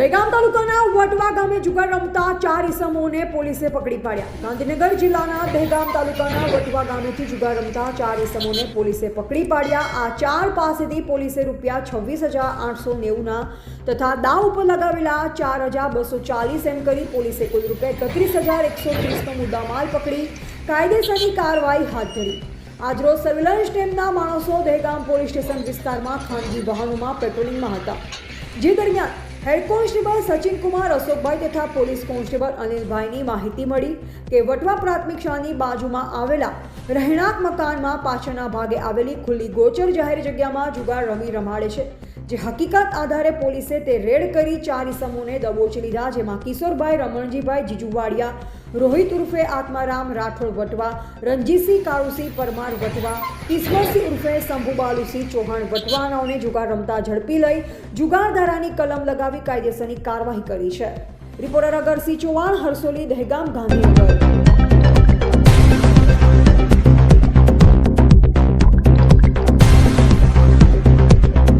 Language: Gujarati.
દહેગામ તાલુકાના વટવા ગામે જુગાર રમતા ચાર ઇસમોને પોલીસે પકડી પાડ્યા. ગાંધીનગર જિલ્લાના દહેગામ તાલુકાના વટવા ગામેથી જુગાર રમતા ચાર ઇસમોને પોલીસે પકડી પાડ્યા. આ ચાર પાસેથી પોલીસે રૂપિયા છવ્વીસ હજાર આઠસો નેવુંના તથા દાવ ઉપર લગાવેલા ચાર હજાર બસો ચાલીસ એમ કરી પોલીસે કુલ રૂપિયા એકત્રીસ હજાર એકસો ત્રીસનો મુદ્દામાલ પકડી. કાયદેસરની કાર્યવાહી હાથ ધરી. આજરોજ સર્વેલન્સ ટીમના માણસો દહેગામ પોલીસ સ્ટેશન વિસ્તારમાં ખાનગી વાહનોમાં પેટ્રોલિંગમાં હતા. જે દરમિયાન હેડ કોન્સ્ટેબલ સચિન કુમાર, અશોકભાઈ તથા પોલીસ કોન્સ્ટેબલ અનિલભાઈની માહિતી મળી કે વટવા પ્રાથમિક શાળાની બાજુમાં આવેલા રહેણાંક મકાનમાં પાછળના ભાગે આવેલી ખુલ્લી ગોચર જાહેર જગ્યામાં જુગાર રમી રમાડે છે. જે હકીકત આધારે પોલીસે તે રેડ કરી ચાર ઇસમોને દબોચી લીધા, જેમાં કિશોરભાઈ, રમણજીભાઈ, જીજુવાડિયા, રોહિત ઉર્ફે આત્મારામ, રાઠોડ વટવા, રણજીતસિંહ કાળુસિંહ, પરમાર વટવા ઈશ્વરસિંહ ઉર્ફે શંભુબાલુસિંહ ચૌહાણ વટવાનાઓને જુગાર રમતા ઝડપી લઈ જુગારધારાની કલમ લગાવી કાયદેસરની કાર્યવાહી કરી છે. રિપોર્ટર અગરસિંહ ચૌહાણ, હરસોલી, દહેગામ, ગાંધીનગર.